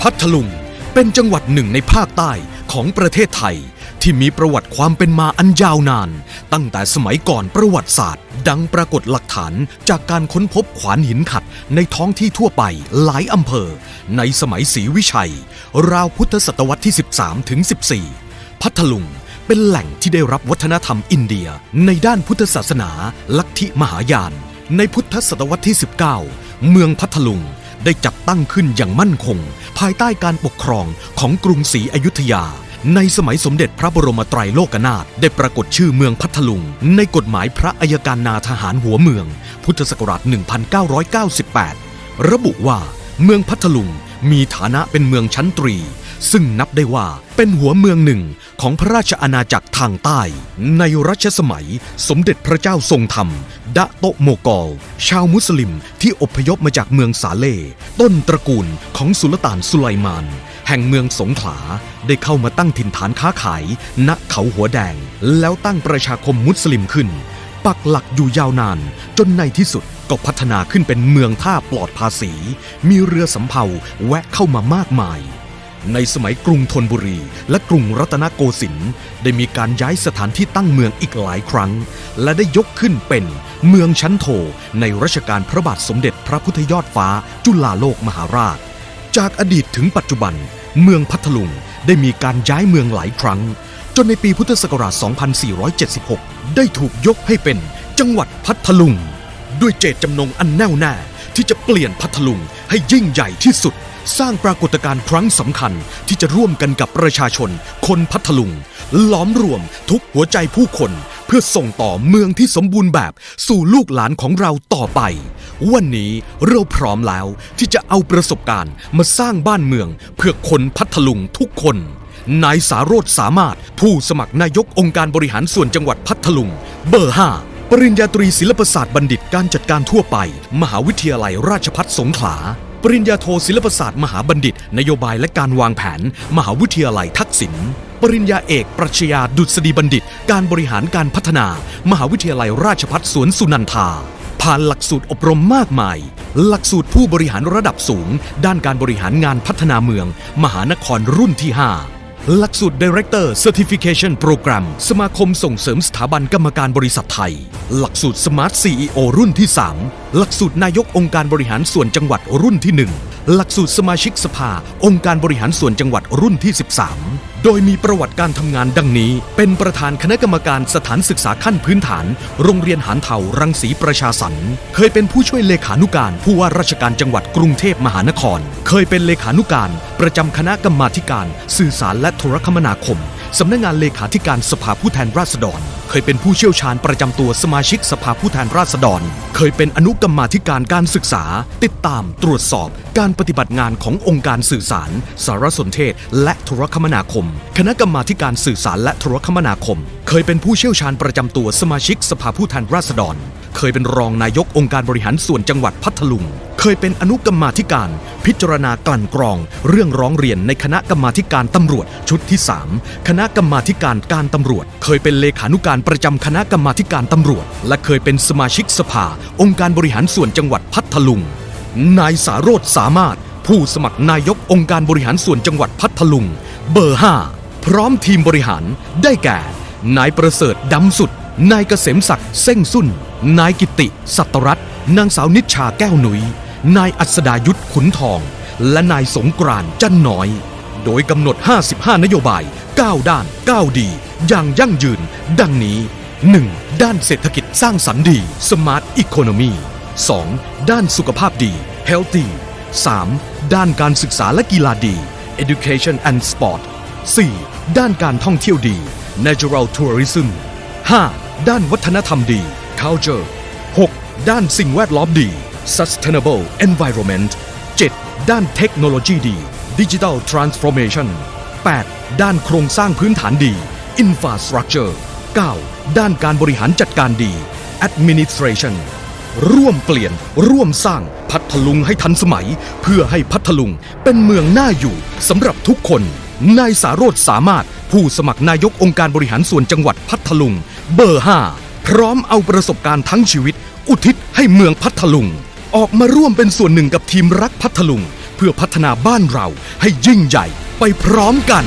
พัทลุงเป็นจังหวัดหนึ่งในภาคใต้ของประเทศไทย ที่มีประวัติความเป็นมาอันยาวนาน ตั้งแต่สมัยก่อนประวัติศาสตร์ ดังปรากฏหลักฐานจากการค้นพบขวานหินขัดในท้องที่ทั่วไปหลายอำเภอ ในสมัยศรีวิชัย ราวพุทธศตวรรษที่ 13ถึง14 พัทลุงเป็นแหล่งที่ได้รับวัฒนธรรมอินเดีย ในด้านพุทธศาสนา ลัทธิมหายาน ในพุทธศตวรรษที่ 19 เมืองพัทลุง ได้จัดตั้งขึ้นอย่างมั่นคง ภายใต้การปกครองของกรุงศรีอยุธยา ในสมัยสมเด็จพระบรมไตรโลกนาถได้ปรากฏชื่อเมืองพัทลุง ในกฎหมายพระอัยการนาทหารหัวเมือง พุทธศักราช 1998 ระบุว่าเมืองพัทลุงมีฐานะเป็นเมืองชั้นตรี ซึ่งนับได้ว่าเป็นหัวเมืองหนึ่งของพระราชอาณาจักรทางใต้ ในรัชสมัยสมเด็จพระเจ้าทรงธรรม ดะโตโมกอล ชาวมุสลิมที่อพยพมาจากเมืองสาเล่ ต้นตระกูลของสุลต่านสุไลมาน แห่งเมืองสงขลา ได้เข้ามาตั้งถิ่นฐานค้าขาย ณเขาหัวแดง แล้วตั้งประชาคมมุสลิมขึ้น ปักหลักอยู่ยาวนาน จนในที่สุดก็พัฒนาขึ้นเป็นเมืองท่าปลอดภาษี มีเรือสำเภาแวะเข้ามามากมาย ในสมัยกรุงธนบุรีและกรุงรัตนโกสินทร์ได้มีการย้ายสถานที่ตั้งเมืองอีกหลายครั้ง และได้ยกขึ้นเป็นเมืองชั้นโท ในรัชกาลพระบาทสมเด็จพระพุทธยอดฟ้าจุฬาโลกมหาราช จากอดีตถึงปัจจุบัน เมืองพัทลุงได้มีการย้ายเมืองหลายครั้ง จนในปีพุทธศักราช 2476 ได้ถูกยกให้เป็นจังหวัดพัทลุง ด้วยเจตจำนงอันแน่วแน่ที่จะเปลี่ยนพัทลุงให้ยิ่งใหญ่ที่สุด สร้างปรากฏการณ์ครั้งสำคัญที่จะร่วมกันกับประชาชน คนพัทลุง ล้อมรวมทุกหัวใจผู้คน เพื่อส่งต่อเมืองที่สมบูรณ์แบบสู่ลูกหลานของเราต่อไป วันนี้เราพร้อมแล้วที่จะเอาประสบการณ์มาสร้างบ้านเมืองเพื่อคนพัทลุงทุกคนนายสาโรธสามารถผู้สมัครนายกองค์การบริหารส่วนจังหวัดพัทลุง เบอร์ 5 ปริญญาตรีศิลปศาสตร์บัณฑิตการจัดการทั่วไป มหาวิทยาลัยราชภัฏสงขลา ปริญญาโทศิลปศาสตร์มหาบัณฑิต นโยบายและการวางแผน มหาวิทยาลัยทักษิณปริญญาเอก ปรัชญาดุษฎีบัณฑิต การบริหารการพัฒนา มหาวิทยาลัยราชพัฒสวนสุนันทา ผ่านหลักสูตรอบรมมากมาย หลักสูตรผู้บริหารระดับสูง ด้านการบริหารงานพัฒนาเมือง มหานครรุ่นที่ 5 หลักสูตร Director Certification Program สมาคมส่งเสริมสถาบันกรรมการบริษัทไทย หลักสูตร Smart CEO รุ่นที่ 3 หลักสูตรนายกองค์การบริหารส่วนจังหวัดรุ่นที่ 1 หลักสูตรสมาชิกสภา องค์การบริหารส่วนจังหวัดรุ่นที่ 13 โดยมีประวัติการทำงานดังนี้ เป็นประธานคณะกรรมการสถานศึกษาขั้นพื้นฐาน โรงเรียนหานเถารังสีประชาสรรเคยเป็นผู้ช่วยเลขานุการผู้ว่าราชการจังหวัดกรุงเทพมหานคร เคยเป็นเลขานุการ ประจำคณะกรรมาธิการ สื่อสารและโทรคมนาคมสำนักงานเลขาธิการสภาผู้แทนราษฎร เคยเป็นผู้เชี่ยวชาญประจำตัวสมาชิกสภาผู้แทนราษฎร เคยเป็นอนุกรรมาธิการการศึกษา ติดตามตรวจสอบการปฏิบัติงานขององค์การสื่อสาร สารสนเทศ และโทรคมนาคม คณะกรรมาธิการสื่อสารและโทรคมนาคม เคยเป็นผู้เชี่ยวชาญประจำตัวสมาชิกสภาผู้แทนราษฎร เคยเป็นรองนายกองค์การบริหารส่วนจังหวัดพัทลุง เคยเป็นอนุกรรมาธิการ พิจารณากลั่นกรอง เรื่องร้องเรียนในคณะกรรมาธิการตำรวจชุดที่ 3 คณะกรรมาธิการการตำรวจ เคยเป็นเลขานุการประจำคณะกรรมาธิการตำรวจ และเคยเป็นสมาชิกสภา องค์การบริหารส่วนจังหวัดพัทลุง นายสาโรธสามารถ ผู้สมัครนายกองค์การบริหารส่วนจังหวัดพัทลุง เบอร์ 5 พร้อมทีมบริหารได้แก่ นายประเสริฐดำสุด นายเกษมศักดิ์เส้งสุ่น นายกิติ สัตรัตน์นางสาวนิชชาแก้วหนุย นายอัศดายุทธขุนทอง และนายสงกรานต์จันน้อย โดยกำหนด 55 นโยบาย 9 ด้าน 9 ดี อย่างยั่งยืน ดังนี้ 1. ด้านเศรษฐกิจสร้างสรรค์ดี Smart Economy 2. ด้านสุขภาพดี Healthy 3. ด้านการศึกษาและกีฬาดี Education and Sport 4. ด้านการท่องเที่ยวดี Natural Tourism 5. ด้านวัฒนธรรมดี Culture 6. ด้านสิ่งแวดล้อมดี Sustainable Environment 7. ด้านเทคโนโลยีดี Digital Transformation 8. ด้านโครงสร้างพื้นฐานดี Infrastructure 9. ด้านการบริหารจัดการดี Administration ร่วมเปลี่ยน ร่วมสร้างพัทลุงให้ทันสมัย เพื่อให้พัทลุงเป็นเมืองน่าอยู่สำหรับทุกคนนายสาโรธสามารถผู้สมัครนายกองค์การบริหารส่วนจังหวัดพัทลุง เบอร์ 5 พร้อมเอาประสบการณ์ทั้งชีวิต อุทิศให้เมืองพัทลุง ออกมาร่วมเป็นส่วนหนึ่งกับทีมรักพัทลุง เพื่อพัฒนาบ้านเราให้ยิ่งใหญ่ไปพร้อมกัน